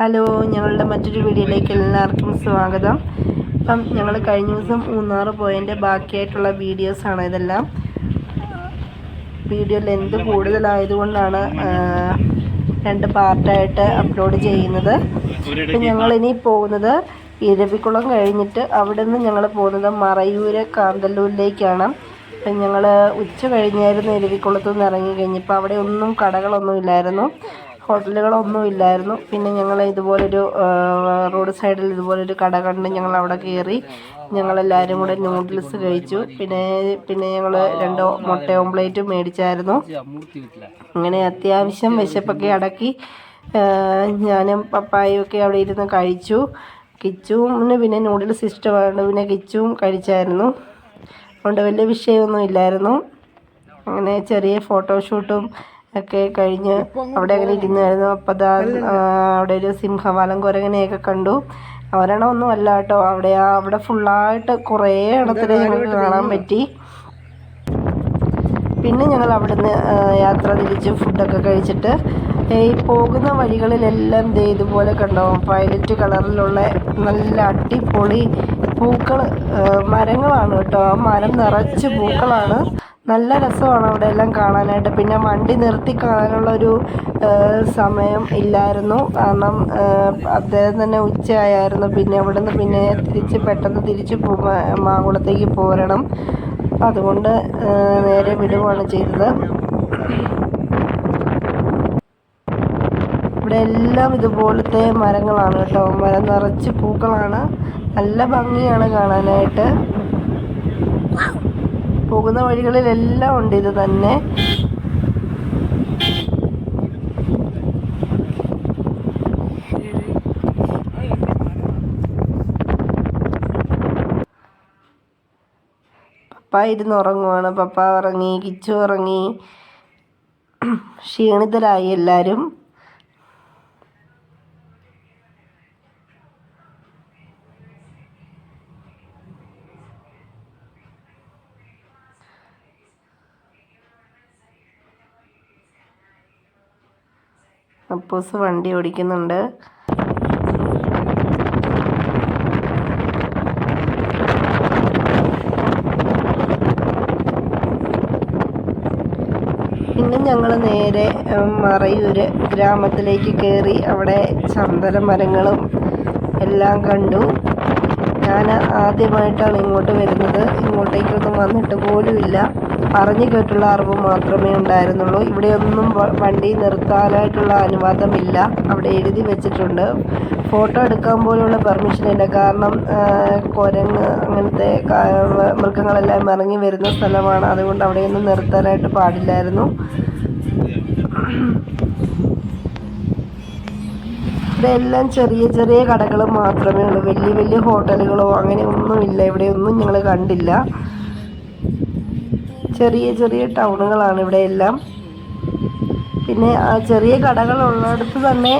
Hello ഞങ്ങളുടെ മറ്റൊരു വീഡിയോയിലേക്ക് എല്ലാവർക്കും സ്വാഗതം. അപ്പം ഞങ്ങൾ കഴിഞ്ഞ ദിവസം മൂന്നാർ പോയതിന്റെ ബാക്കിയായിട്ടുള്ള വീഡിയോസാണ് ഇതെല്ലാം. വീഡിയോ ലെന്ത് കൂടുതലായതുകൊണ്ടാണ് രണ്ട് പാർട്ടായിട്ട് അപ്ലോഡ് ചെയ്യുന്നത്. അപ്പം ഞങ്ങളിനി പോകുന്നത് ഇരവിക്കുളം കഴിഞ്ഞിട്ട് അവിടെ നിന്ന് ഞങ്ങൾ പോകുന്നത് മറയൂര് കാന്തല്ലൂരിലേക്കാണ്. അപ്പം ഞങ്ങൾ ഉച്ച കഴിഞ്ഞായിരുന്നു ഇരവിക്കുളത്തു നിന്ന് ഇറങ്ങി കഴിഞ്ഞപ്പോൾ അവിടെ ഒന്നും കടകളൊന്നും ഇല്ലായിരുന്നു. ഹോട്ടലുകളൊന്നും ഇല്ലായിരുന്നു പിന്നെ ഞങ്ങൾ ഇതുപോലൊരു റോഡ് സൈഡിൽ ഇതുപോലൊരു കട കണ്ട് ഞങ്ങൾ അവിടെ കയറി ഞങ്ങളെല്ലാവരും കൂടെ നൂഡിൽസ് കഴിച്ചു. പിന്നെ പിന്നെ ഞങ്ങൾ രണ്ട് മുട്ട ഓംപ്ലേറ്റും മേടിച്ചായിരുന്നു. അങ്ങനെ അത്യാവശ്യം വിശപ്പൊക്കെ അടക്കി ഞാനും പപ്പായും ഒക്കെ അവിടെ ഇരുന്ന് കഴിച്ചു. കിച്ചുവിന് പിന്നെ നൂഡിൽസ് ഇഷ്ടമാണ്. പിന്നെ കിച്ചുവും കഴിച്ചായിരുന്നു. അതുകൊണ്ട് വലിയ വിഷയമൊന്നും ഇല്ലായിരുന്നു അങ്ങനെ ചെറിയ ഫോട്ടോഷൂട്ടും ഒക്കെ കഴിഞ്ഞ് അവിടെ അങ്ങനെ ഇരുന്നായിരുന്നു അപ്പോൾ അതാ അവിടെ ഒരു സിംഹവാലം കുരങ്ങനെയൊക്കെ കണ്ടു. ഒരെണ്ണമൊന്നും അല്ല കേട്ടോ. അവിടെ ആ അവിടെ ഫുള്ളായിട്ട് കുറേ എണ്ണത്തിനെ ഞങ്ങൾക്ക് കാണാൻ പറ്റി. പിന്നെ ഞങ്ങൾ അവിടുന്ന് യാത്ര തിരിച്ച് ഫുഡൊക്കെ കഴിച്ചിട്ട് ഈ പോകുന്ന വഴികളിലെല്ലാം ദേ ഇതുപോലെ കണ്ടോ? വയലറ്റ് കളറിലുള്ള നല്ല അടിപൊളി പൂക്കൾ മരങ്ങളാണ് കേട്ടോ. ആ മരം നിറച്ച് പൂക്കളാണ്. നല്ല രസമാണ് അവിടെ എല്ലാം കാണാനായിട്ട്. പിന്നെ വണ്ടി നിർത്തി കാണാനുള്ള ഒരു സമയം ഇല്ലായിരുന്നു. കാരണം അദ്ദേഹം തന്നെ ഉച്ചയായിരുന്നു പിന്നെ അവിടുന്ന് പിന്നെ തിരിച്ച് പെട്ടെന്ന് തിരിച്ച് മാങ്കുളത്തേക്ക് പോരണം. അതുകൊണ്ട് നേരെ വിടുകയാണ് ചെയ്തത്. ഇവിടെ എല്ലാം ഇതുപോലത്തെ മരങ്ങളാണ് കേട്ടോ. മരം നിറച്ച് പൂക്കളാണ്. നല്ല ഭംഗിയാണ് കാണാനായിട്ട്. പോകുന്ന വഴികളിലെല്ലാം ഉണ്ട് ഇത് തന്നെ. പപ്പ ഇരുന്ന് ഉറങ്ങുവാണ്. പപ്പ ഉറങ്ങി കിച്ചു ഉറങ്ങി. ക്ഷീണിതരായി എല്ലാവരും അപ്പൂസ് വണ്ടി ഓടിക്കുന്നുണ്ട്. പിന്നെ ഞങ്ങൾ നേരെ മറയൂർ ഗ്രാമത്തിലേക്ക് കയറി അവിടെ ചന്ദന മരങ്ങളും എല്ലാം കണ്ടു. ഞാൻ ആദ്യമായിട്ടാണ് ഇങ്ങോട്ട് വരുന്നത്. ഇങ്ങോട്ടേക്കൊന്നും വന്നിട്ട് പോലുമില്ല. പറഞ്ഞു കേട്ടുള്ള അറിവ് മാത്രമേ ഉണ്ടായിരുന്നുള്ളൂ. ഇവിടെ ഒന്നും വണ്ടി നിർത്താനായിട്ടുള്ള അനുവാദമില്ല. അവിടെ എഴുതി വെച്ചിട്ടുണ്ട്. ഫോട്ടോ എടുക്കാൻ പോലുള്ള പെർമിഷൻ ഇല്ല. കാരണം കുരങ്ങ് അങ്ങനത്തെ മൃഗങ്ങളെല്ലാം ഇറങ്ങി വരുന്ന സ്ഥലമാണ്. അതുകൊണ്ട് അവിടെയൊന്നും നിർത്താനായിട്ട് പാടില്ലായിരുന്നു. ഇതെല്ലാം ചെറിയ ചെറിയ കടകൾ മാത്രമേ ഉള്ളൂ. വലിയ വലിയ ഹോട്ടലുകളോ അങ്ങനെ ഒന്നുമില്ല. ഇവിടെയൊന്നും ഞങ്ങൾ കണ്ടില്ല. ചെറിയ ചെറിയ ടൗണുകളാണ് ഇവിടെ എല്ലാം പിന്നെ ആ ചെറിയ കടകളുള്ളിടത്ത് തന്നെ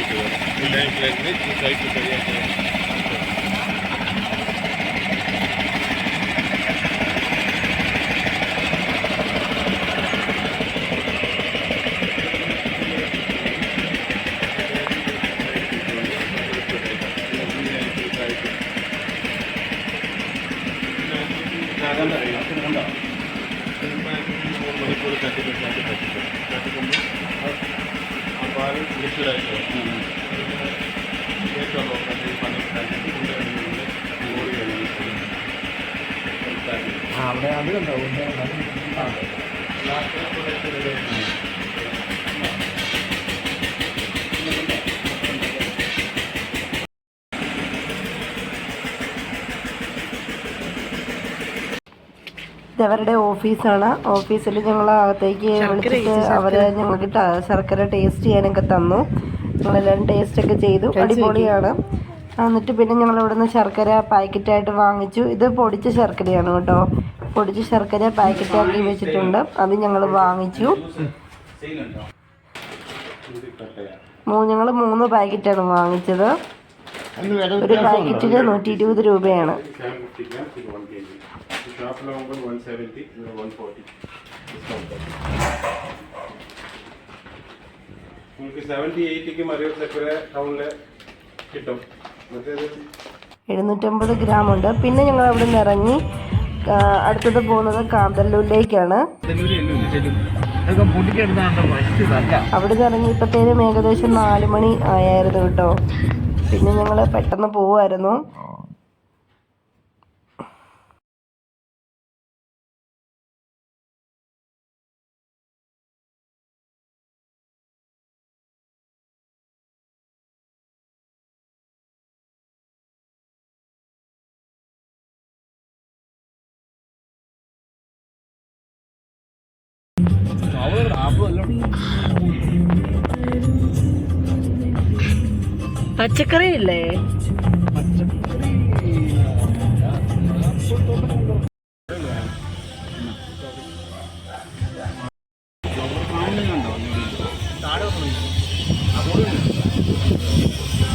థ్యాంక్ యూ ఫుల్ టైం ప్లేస్ని టూ సైడ్ టు അവരുടെ ഓഫീസാണ്. ഓഫീസിൽ ഞങ്ങൾ അകത്തേക്ക് വിളിച്ചിട്ട് അവർ ഞങ്ങൾക്ക് ശർക്കര ടേസ്റ്റ് ചെയ്യാനൊക്കെ തന്നു. ഞങ്ങളെല്ലാം ടേസ്റ്റൊക്കെ ചെയ്തു. അടിപൊളിയാണ്. എന്നിട്ട് പിന്നെ ഞങ്ങൾ ഇവിടുന്ന് ശർക്കര പാക്കറ്റായിട്ട് വാങ്ങിച്ചു. ഇത് പൊടിച്ച ശർക്കരയാണ് കേട്ടോ. പൊടിച്ച ശർക്കര പാക്കറ്റാക്കി വെച്ചിട്ടുണ്ട്. അത് ഞങ്ങൾ വാങ്ങിച്ചു. ഞങ്ങൾ മൂന്ന് പാക്കറ്റാണ് വാങ്ങിച്ചത്. ഒരു പാക്കറ്റിന് നൂറ്റി ഇരുപത് രൂപയാണ് എഴുന്നൂറ്റമ്പത് ഗ്രാം ഉണ്ട് പിന്നെ ഞങ്ങൾ അവിടെ നിന്ന് ഇറങ്ങി അടുത്തത് പോകുന്നത് കാന്തല്ലൂരിലേക്കാണ്. അവിടെ നിന്ന് ഇറങ്ങിയപ്പോഴത്തേനും ഏകദേശം നാല് മണി ആയായിരുന്നു കേട്ടോ. പിന്നെ ഞങ്ങൾ പെട്ടെന്ന് പോവായിരുന്നു. പച്ചക്കറി ഇല്ലേ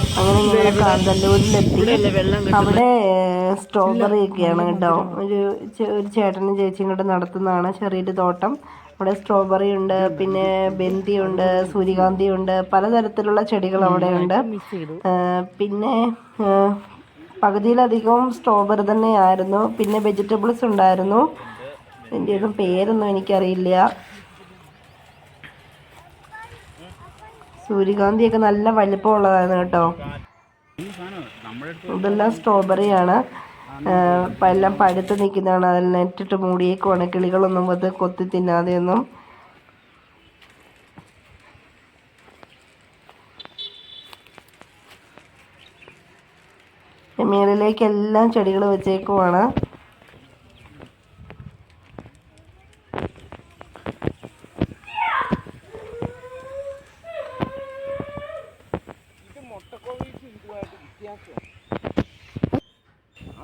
അങ്ങനെ ഞങ്ങൾ കാന്തല്ലൂരിലെത്തി അവിടെ സ്ട്രോബെറി ഒക്കെയാണ് കേട്ടോ. ഒരു ഒരു ചേട്ടനും ചേച്ചിയും കൂടെ നടത്തുന്നതാണ് ചെറിയൊരു തോട്ടം. അവിടെ സ്ട്രോബെറി ഉണ്ട് പിന്നെ ബന്തി ഉണ്ട് സൂര്യകാന്തി ഉണ്ട് പലതരത്തിലുള്ള ചെടികൾ അവിടെ ഉണ്ട് പിന്നെ പകുതിയിലധികവും സ്ട്രോബെറി തന്നെയായിരുന്നു. പിന്നെ വെജിറ്റബിൾസ് ഉണ്ടായിരുന്നു. എന്റെ ഒന്നും പേരൊന്നും എനിക്കറിയില്ല. സൂര്യകാന്തിയൊക്കെ നല്ല വലിപ്പമുള്ളതായിരുന്നു കേട്ടോ. ഇതെല്ലാം സ്ട്രോബെറിയാണ് എല്ലാം പഴുത്ത് നിൽക്കുന്നതാണ്. അതിൽ നെറ്റിട്ട് മൂടിയേക്കുവാണ് കിളികളൊന്നും അത് കൊത്തി തിന്നാതെയൊന്നും. മേളിലേക്കെല്ലാം ചെടികൾ വെച്ചേക്കുവാണ്.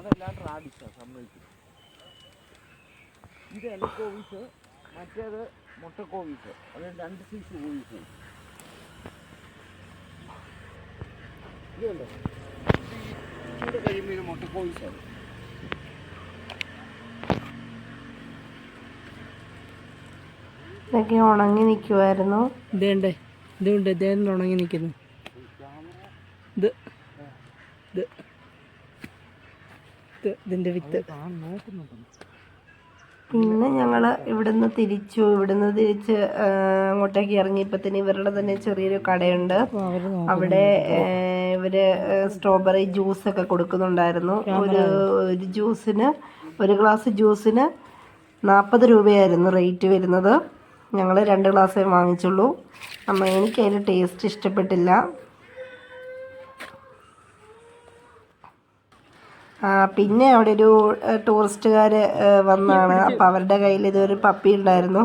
അതെല്ലാം റാഡിഷ സമ്മതിക്കും ഇത് എലക്കോവീസ് മറ്റേത് മുട്ടക്കോവീസ്. അത് രണ്ട് സൈസ് കോവീസ്. ഇതുണ്ടോ കഴിയുമ്പോൾ ഇത് മുട്ടക്കോവീസാണ് ഇതൊക്കെ ഉണങ്ങി നിൽക്കുമായിരുന്നു ഇതേണ്ടേ? ഇതുണ്ട് ഇതേ ഉണങ്ങി നിൽക്കുന്നു ഇത് ഇത് ഇത് ഇതിന്റെ വിത്ത്. പിന്നെ ഞങ്ങൾ ഇവിടുന്ന് തിരിച്ചു ഇവിടുന്ന് തിരിച്ച് അങ്ങോട്ടേക്ക് അങ്ങോട്ടേക്ക് ഇറങ്ങിയപ്പോഴത്തേന് ഇവരുടെ തന്നെ ചെറിയൊരു കടയുണ്ട്. അവിടെ ഇവർ സ്ട്രോബെറി ജ്യൂസ് ഒക്കെ കൊടുക്കുന്നുണ്ടായിരുന്നു. ഒരു ഒരു ജ്യൂസിന് ഒരു ഗ്ലാസ് ജ്യൂസിന് നാൽപ്പത് രൂപയായിരുന്നു റേറ്റ് വരുന്നത്. ഞങ്ങൾ രണ്ട് ഗ്ലാസ്സേ വാങ്ങിച്ചുള്ളൂ. അമ്മ എനിക്ക് അതിന്റെ ടേസ്റ്റ് ഇഷ്ടപ്പെട്ടില്ല. പിന്നെ അവിടെ ഒരു ടൂറിസ്റ്റുകാർ വന്നാണ്. അപ്പം അവരുടെ കയ്യിൽ ഇതൊരു പപ്പി ഉണ്ടായിരുന്നു.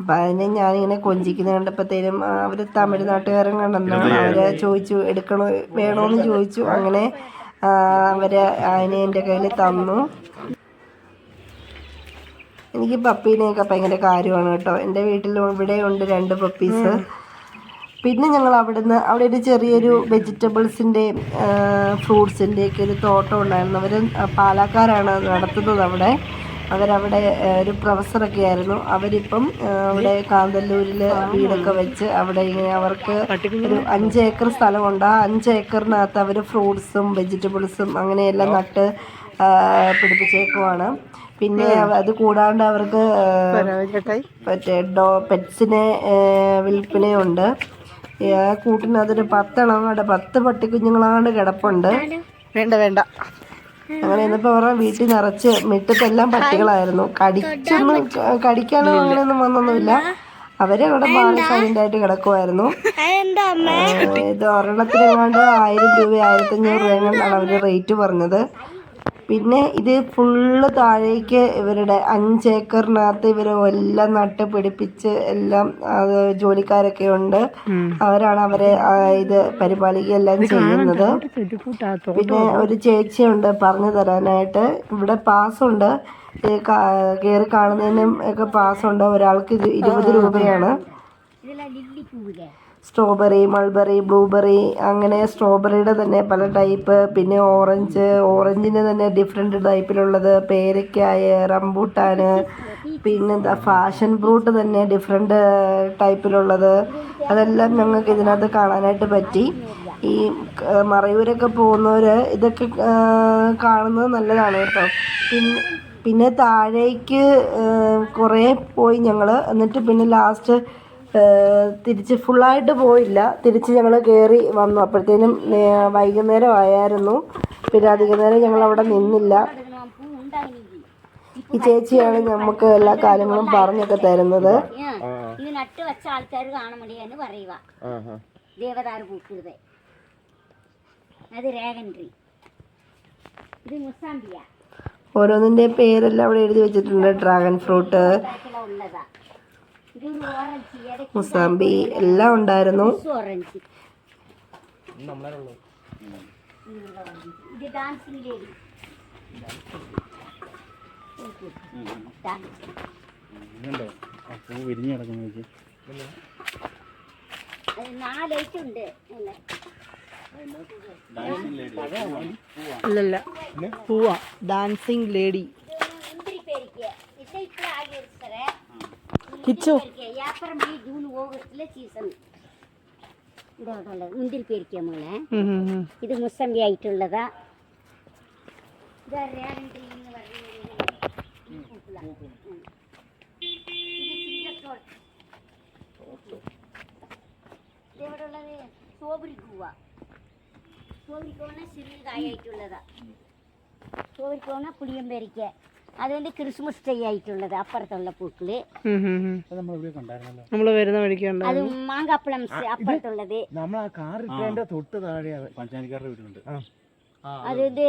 അപ്പം അതിനെ ഞാനിങ്ങനെ കൊഞ്ചിക്കുന്ന കണ്ടപ്പോഴത്തേനും അവർ തമിഴ്നാട്ടുകാരൻ കണ്ടെന്നു അവർ ചോദിച്ചു എടുക്കണോ വേണോന്ന് ചോദിച്ചു. അങ്ങനെ അവർ അതിനെ എന്റെ കയ്യിൽ തന്നു. എനിക്ക് പപ്പീനെയൊക്കെ ഭയങ്കര കാര്യമാണ് കേട്ടോ. എന്റെ വീട്ടിലും ഇവിടെ ഉണ്ട് രണ്ട് പപ്പീസ്. പിന്നെ ഞങ്ങൾ അവിടുന്ന് അവിടെ ഒരു ചെറിയൊരു വെജിറ്റബിൾസിന്റെ ഫ്രൂട്ട്സിന്റെ ഒക്കെ ഒരു തോട്ടം ഉണ്ടായിരുന്നു. അവർ പാലക്കാരാണ് നടത്തുന്നത് അവിടെ. അവരവിടെ ഒരു പ്രൊഫസറൊക്കെ ആയിരുന്നു. അവരിപ്പം അവിടെ കാന്തല്ലൂരിൽ വീടൊക്കെ വെച്ച് അവിടെ ഇങ്ങനെ അവർക്ക് ഒരു അഞ്ച് ഏക്കർ സ്ഥലമുണ്ട്. ആ അഞ്ച് ഏക്കറിനകത്ത് അവർ ഫ്രൂട്ട്സും വെജിറ്റബിൾസും അങ്ങനെയെല്ലാം നട്ട് പിടിപ്പിച്ചേക്കുവാണ്. പിന്നെ അത് കൂടാണ്ട് അവർക്ക് മറ്റേ ഡോ പെറ്റ്സിനെ വിൽപ്പനയുണ്ട്. ആ കൂട്ടിനകത്തൊരു പത്തെണ്ണങ്ങളുടെ പത്ത് പട്ടിക്കുഞ്ഞുങ്ങളാണ്ട് കിടപ്പുണ്ട്. വേണ്ട വേണ്ട. അങ്ങനെ ഇന്നിപ്പോ അവരുടെ വീട്ടിൽ നിറച്ച് മിറ്റത്തെല്ലാം പട്ടികളായിരുന്നു. കടിച്ചൊന്നും കടിക്കാനോ അങ്ങനെയൊന്നും വന്നൊന്നുമില്ല. അവർ അവിടെ സൈലന്റ് ആയിട്ട് കിടക്കുമായിരുന്നു ഇത് ഒരെണ്ണത്തിന് എങ്ങാണ്ട് ആയിരം രൂപ ആയിരത്തി അഞ്ഞൂറ് രൂപ എങ്ങാണ്ടാണ് അവർ റേറ്റ് പറഞ്ഞത്. പിന്നെ ഇത് ഫുള്ള് താഴേക്ക് ഇവരുടെ അഞ്ചേക്കറിനകത്ത് ഇവർ എല്ലാം നട്ട് പിടിപ്പിച്ച് എല്ലാം അത് ജോലിക്കാരൊക്കെ ഉണ്ട്. അവരാണ് അവരെ ഇത് പരിപാലിക്കുകയെല്ലാം ചെയ്യുന്നത്. പിന്നെ ഒരു ചേച്ചിയുണ്ട് പറഞ്ഞു തരാനായിട്ട്. ഇവിടെ പാസ്സുണ്ട്. കയറി കാണുന്നതിനും ഒക്കെ പാസ്സുണ്ട്. ഒരാൾക്ക് ഇരുപത് രൂപയാണ്. സ്ട്രോബെറി മൾബെറി ബ്ലൂബെറി അങ്ങനെ സ്ട്രോബെറിയുടെ തന്നെ പല ടൈപ്പ് പിന്നെ ഓറഞ്ച് ഓറഞ്ചിന്റെ തന്നെ ഡിഫറെന്റ് ടൈപ്പിലുള്ളത് പേരയ്ക്കായ റംബൂട്ടാൻ പിന്നെന്താ ഫാഷൻ ഫ്രൂട്ട് തന്നെ ഡിഫറെന്റ് ടൈപ്പിലുള്ളത് അതെല്ലാം ഞങ്ങൾക്ക് ഇതിനകത്ത് കാണാനായിട്ട് പറ്റി. ഈ മറയൂരൊക്കെ പോകുന്നവർ ഇതൊക്കെ കാണുന്നത് നല്ലതാണ് കേട്ടോ. പിന്നെ പിന്നെ താഴേക്ക് കുറേ പോയി ഞങ്ങൾ എന്നിട്ട് പിന്നെ ലാസ്റ്റ് തിരിച്ച് ഫുള്ളായിട്ട് പോയില്ല. തിരിച്ച് ഞങ്ങൾ കയറി വന്നു. അപ്പോഴത്തേനും വൈകുന്നേരം ആയായിരുന്നു. പിന്നെ അധിക നേരം ഞങ്ങൾ അവിടെ നിന്നില്ല. ഈ ചേച്ചിയാണ് നമുക്ക് എല്ലാ കാര്യങ്ങളും പറഞ്ഞൊക്കെ തരുന്നത്. ഇത് നട്ട് വെച്ച ആൾക്കാർ കാണാൻ വേണ്ടിയാണ് പറയുക ദേവദാർ പൂക്കുന്നത് അത് റേഗൻ ട്രീ ഇത് മുസാമ്പിയ. ഓരോന്നിന്റെ പേരെല്ലാം അവിടെ എഴുതി വെച്ചിട്ടുണ്ട്. Dragon fruit. ഉള്ളതാ. മുസാമ്പി എല്ലാം ഉണ്ടായിരുന്നു. അല്ലല്ല. പൂവാ. ഡാൻസിങ് ലേഡി కిచ్చు యాపరం ఈ జూన్ ఆగస్టులో సీజన్ മുന്തിരി പേരിക്കാമോള ഇത് മുസമ്പി ആയിട്ടുള്ളതാ ഇതെവിടെയുള്ളത് സോബരിക്കൂവ സോബരിക്കോണ ചെറിയ കായായിട്ടുള്ളതാ സോബരിക്കോണ പുളിയമ്പരിക്ക അതുകൊണ്ട് ക്രിസ്മസ് ട്രീ ആയിട്ടുള്ളത് അപ്പുറത്തുള്ള പൂക്കൾ. നമ്മൾ വരുന്ന വഴിക്ക് അത് മാങ്ങാപ്പഴം അപ്പുറത്തുള്ളത്. നമ്മൾ ആ കാർ ഇട്ടതിന്റെ തൊട്ട് പഞ്ചാനിക്കാരുടെ വീടുണ്ട്. ഇത്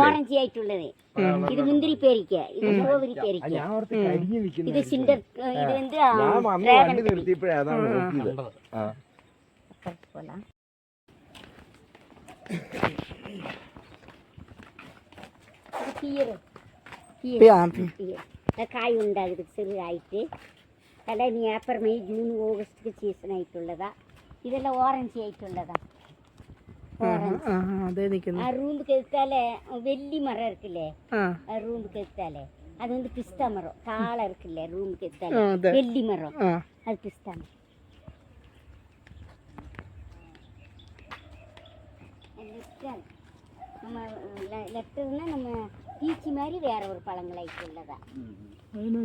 ഓറഞ്ച് ആയിട്ടുള്ളത്. ഇത് മുന്തിരി പേരിക്ക. ഇത് സ്ട്രോബെറി പേരിക്ക ഇത് സിൻഡർ ഇത് എന്ത് கீரை ಕಾಯಿ ಉಂಡಾಗಿದೆ ಸಿರು ಆಯಿತು ಕಲೆ ನೀ ಏಪ್ರಿಲ್ ಮೇ ಜೂನ್ ഓഗസ്റ്റ്ಗೆ സീസൺ ആയിട്ടുള്ളതാ. ഇതെല്ലാം ഓറഞ്ച് ആയിട്ടുള്ളതാ. ആ റൂമ്പ് കെത്താലേ വെല്ലി മരം ഇരിക്കില്ലേ ആ. റൂമ്പ് കെത്താലേ അത് വന്ന് പിസ്ത മരം. താള ഇരിക്കില്ലേ റൂമ്പ് കെത്താലേ വെല്ലി മരം. അത് പിസ്ത മരം. நம்ம லெட்டர்னா நம்ம பீச்சி மாதிரி வேற ஒரு பழங்கள் ஐட்டு உள்ளதா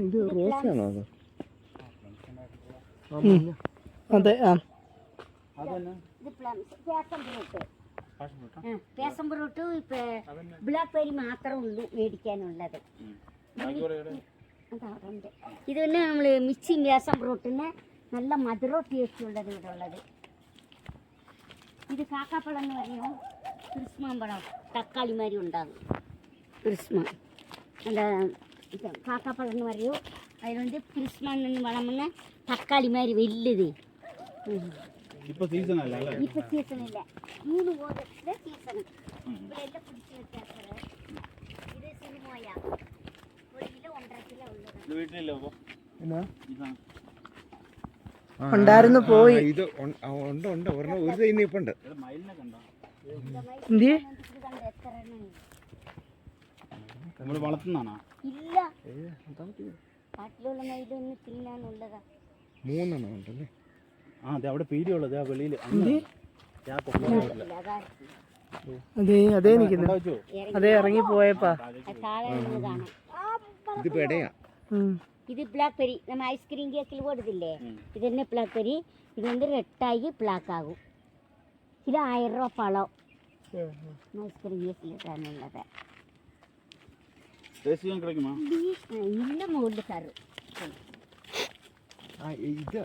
இது ரோஸானா அது അതെ ആ പേസംബ്രൂട്ട് ഇപ്പൊ ബ്ലാക്ക്ബെറി മാത്രമേ ഉള്ളൂ മേടിക്കാനുള്ളത് ഇത് തന്നെ നമ്മൾ മിച്ചി പേസംബ്രൂട്ടിന് നല്ല മധുരം ടേസ്റ്റ് ഉള്ളത് ഇവിടെ ഉള്ളത് ഇത് കാക്കാപ്പഴം എന്ന് പറയും ക്രിസ്മാൻ പഴം തക്കാളി മാതിരി ഉണ്ടാകും. കൃഷ്മ ഇത് കാക്കാപ്പഴം എന്ന് പറയും. അതിലുണ്ട് ക്രിസ്മാൻ എന്ന് വളമുന്ന തക്കാളി മാതിരി വലുത്. ഇപ്പൊ സീസൺ അല്ല? ഇപ്പൊ സീസൺ ഇല്ല. മൂന്ന് ഓഗസ്റ്റിലെ സീസൺ ഇവിടെ പിടിച്ചു വെച്ചാൽ ഇത് സിനിമയ. ഉണ്ടായിരുന്നു പോയി. ഇത് ഉണ്ട് ഉണ്ട്. ഒരെണ്ണം ഒരു തൈ ഉണ്ട് എന്തി ഇത് കണ്ട്? എത്ര എണ്ണം ഉണ്ട്? നമ്മൾ വളർത്തുന്നതാണോ ഇല്ല കാട്ടിലുള്ള മയിലൊന്നും തിന്നാനുള്ളതാ മൂന്നെണ്ണം ഉണ്ടല്ലേ ആ അതെ അവിടെ പീടിയുള്ളത് ആ വെളിയിൽ എന്തി ഇല്ല, അതാ അതെ അതേ നിക്കുന്നു വെച്ചോ ഇറങ്ങി അതേ ഇറങ്ങി പോയപ്പാ അത് താഴെ നിന്ന് കാണാം ഇത് പെടയാ ഉം. ഇത് ബ്ലാക്ക്ബെറി நம்ம ஐஸ்கிரீம் கேக்கில் போடுதில்லே இது என்ன ப்ளாக்பெரி இது வந்து ரெட்டாகி பிளாக் ஆகும் இது ஆயிரம் ரூபா பழம் ஐஸ்கிரீம் கேக்கில் உள்ளது ദേശീയം കിടക്കുമോ ഇല്ല മുകളിൽ തരും ആ ഇത്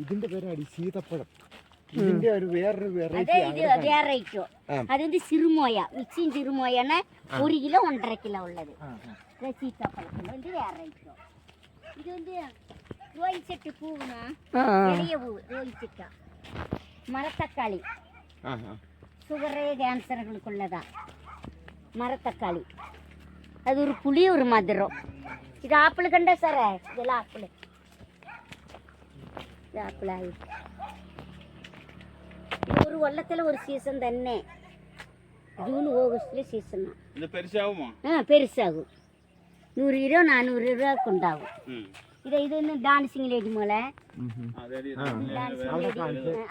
ഇതിന്റെ പേരാടി സീതപ്പഴം ഇതിന്റെ ഒരു വേറൊരു அதே വെറൈറ്റി இது வேற ஐட்டம் அது வந்து சிறுமோயா மிக்சியும் சிறுமோயான்னா ஒரு கிலோ ஒன்றரை கிலோ உள்ளது இது சீத்தாப்பழத்தில் வந்து வேற ஐட்டம் இது வந்து ரோய் செட்டு பூவுனா ആ ആ. பெரிய பூ ரோய் செட்டா மரத்தக்காளி சுகரு கேன்சர்களுக்குள்ளதான் மரத்தக்காளி. அது ஒரு புளி ஒரு மதுரம். இது ஆப்பிள் கண்டா சார்? இதெல்லாம் ஆப்பிள். இது ஆப்பிள் ஆகி ஒரு ஒல்லத்தில் ஒரு சீசன் தானே. ஜூன் ஆகஸ்ட்ல சீசன் இது பெருசாகுமா? ஆ பெருசாகும். நூறு கிலோ நானூறு ரூபா கொண்டாகும். இது இது வந்து டான்சிங் லேடி மலை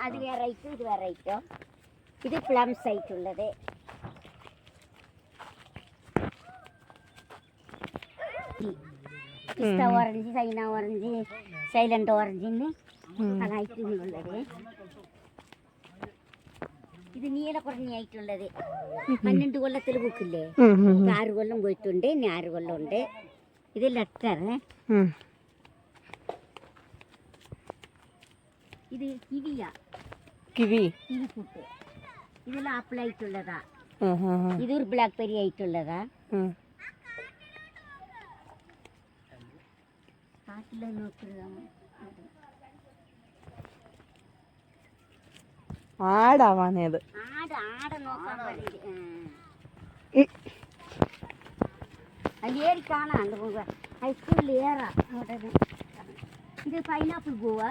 அது வேற ஐட்டம் இது வேற ஐட்டம் ഇത് വേറെ ഐറ്റം ഇത് പ്ലംസ് ആയിട്ടുള്ളത് പിസ്ത ഓറഞ്ച് ചൈന ഓറഞ്ച് സൈലന്റ് ഓറഞ്ചിന് പല ഐറ്റങ്ങളുള്ളത് ഇത് നീല കുറഞ്ഞായിട്ടുള്ളത് പന്ത്രണ്ട് കൊല്ലത്തിൽ ബുക്കില്ലേ ഉം, ഉം, ഇത് ആറ് കൊല്ലം പോയിട്ടുണ്ട് ഇനി ആറ് കൊല്ലം ഉണ്ട് ഇത് ലെറ്റർ ഉം. ഇത് കിവിയ കിവി കിവി കൂട്ട് ഇതെല്ലാം ആപ്പിൾ ആയിട്ടുള്ളതാ. ഇതൊരു ബ്ലാക്ക് ബെറി ആയിട്ടുള്ളതാ. കാട്ടിലെ നോക്കുന്നതാണ് ആടാവാനേത് ഏറി കാണാം അത് പോവുക. ഹൈസ്കൂളിൽ ഏറാ ഇത്. പൈനാപ്പിൾ പൂവാ.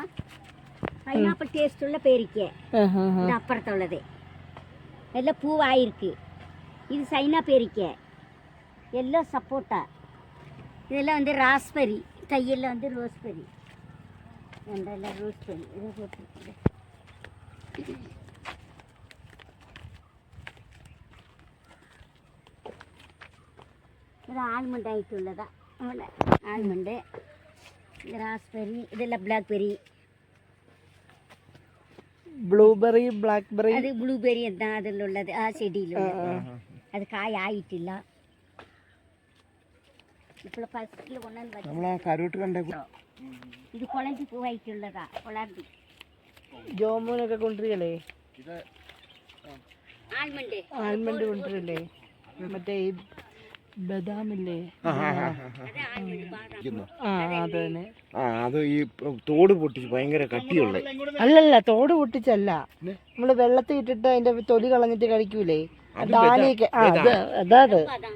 പൈനാപ്പിൾ ടേസ്റ്റ് ഉള്ള പേരിക്കേ. ആ, எல்லாம் பூவாயிருக்கு. இது சைனா பேரிக்க. எல்லாம் சப்போட்டா. இதெல்லாம் வந்து ராஸ்பெரி. கையில் வந்து ரோஸ்பெரி. ரெண்டெல்லாம் ரோஸ்பெரி. இதை போட்டுருக்குறேன் இது ஆல்மண்ட் ஆகிட்டு உள்ளதா. ஆல்மண்டு ராஸ்பெரி இதெல்லாம் பிளாக்பெரி. Blueberry blackberry. അത് ബ്ലൂബെറി എന്താ അതിലുള്ളത്? ആ ചെടിയിലുള്ളത്. അത് കായായിട്ടില്ല. ഇത് കുളമ്പി പൂവായിട്ടുള്ളതാ കുളമ്പി. ജോമൂനൊക്കെ കൊണ്ടുവരികയല്ലേ? ആൽമണ്ട്. ആൽമണ്ട് കൊണ്ടുവരില്ലേ? മറ്റേ ഈ ബദാമില്ലേ? ആ അത് തന്നെ. ആ അത് ഈ തോട് പൊട്ടിച്ച് ഭയങ്കര കട്ടിയുള്ള. അല്ലല്ല തോട് പൊട്ടിച്ചല്ല. നമ്മൾ വെള്ളത്തിൽ ഇട്ടിട്ട് അതിന്റെ തൊലി കളഞ്ഞിട്ട് കഴിക്കൂലേ? ദാനിയൊക്കെ ആ അത് അതാ അത് ബാദാം.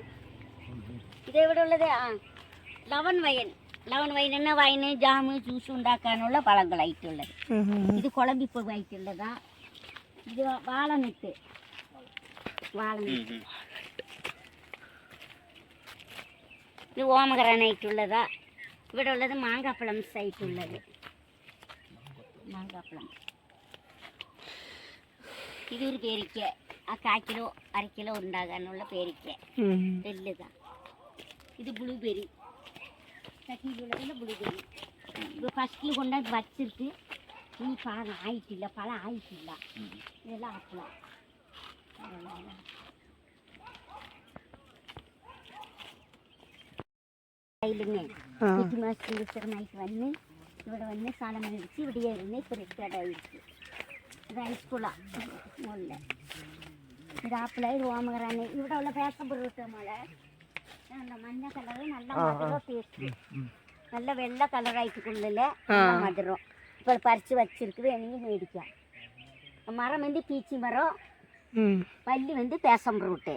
ഇത് എവിടെ ഉള്ളത് ആ ലവൻ വയൻ. ലവൻ വയൻ എന്ന വയന് ജാമ് ജ്യൂസ് ഉണ്ടാക്കാനുള്ള ഉം. ഇത് കുളമ്പിപ്പൂവായിട്ടുള്ളതാ ഇത് വാളനിട്ട് വാളനിട്ട് ഇത് ഓമകറാനായിട്ടുള്ളതാ ഇവിടെ ഉള്ളത് മാങ്കാപ്പഴംസ് ആയിട്ടുള്ളത് മാങ്കാപ്പഴം ഇതൊരു പേരിക്ക ആ കാ കിലോ അര കിലോ ഉണ്ടാകാനുള്ള പേരിക്ക ഉം. വലുതാ ഇത് ബ്ലൂബെറി ചട്ടിയിലുള്ളതിൽ ബ്ലൂബെറി ഇത് ഫസ്റ്റിൽ കൊണ്ട് വച്ചിട്ട് ഈ പഴം ആയിട്ടില്ല പഴം ആയിട്ടില്ല ഇതെല്ലാം ആപ്പിള இல்லைங்க மிக்கி மாஸ் மிஸ்டர் மைக் வந்து ഇവിടെ വന്ന് സാധനം മേടിച്ച് ഇവിടെ ഇരുന്ന് ഇപ്പോൾ റിട്ടയർഡായിരിക്കും ഇത് ഹൈസ്കൂളാണ് മുകളിൽ ഇത് ആപ്പിള് ഇത് ഓമകറാന് ഇവിടെ ഉള്ള പേപ്പർ കിട്ടും മോളെ മഞ്ഞ കളർ നല്ല മധുരം ടേസ്റ്റ് നല്ല വെള്ള കളറായിട്ടുള്ളില് മധുരം ഇപ്പോൾ പറിച്ച് വച്ചിരിക്ക് വേണമെങ്കിൽ മേടിക്കാം மரம் வந்து பீச்சி மரம் பல்லி வந்து பேசம் ரூட்டு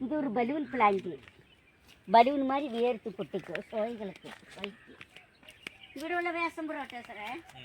இது ஒரு பலூன் பிளான்ட்டு பலூன் மாதிரி வேர்த்து குட்டிக்கும் சோய்களுக்கு. சோய்க்கு இவ்வளோ வேஷம் போட சார்.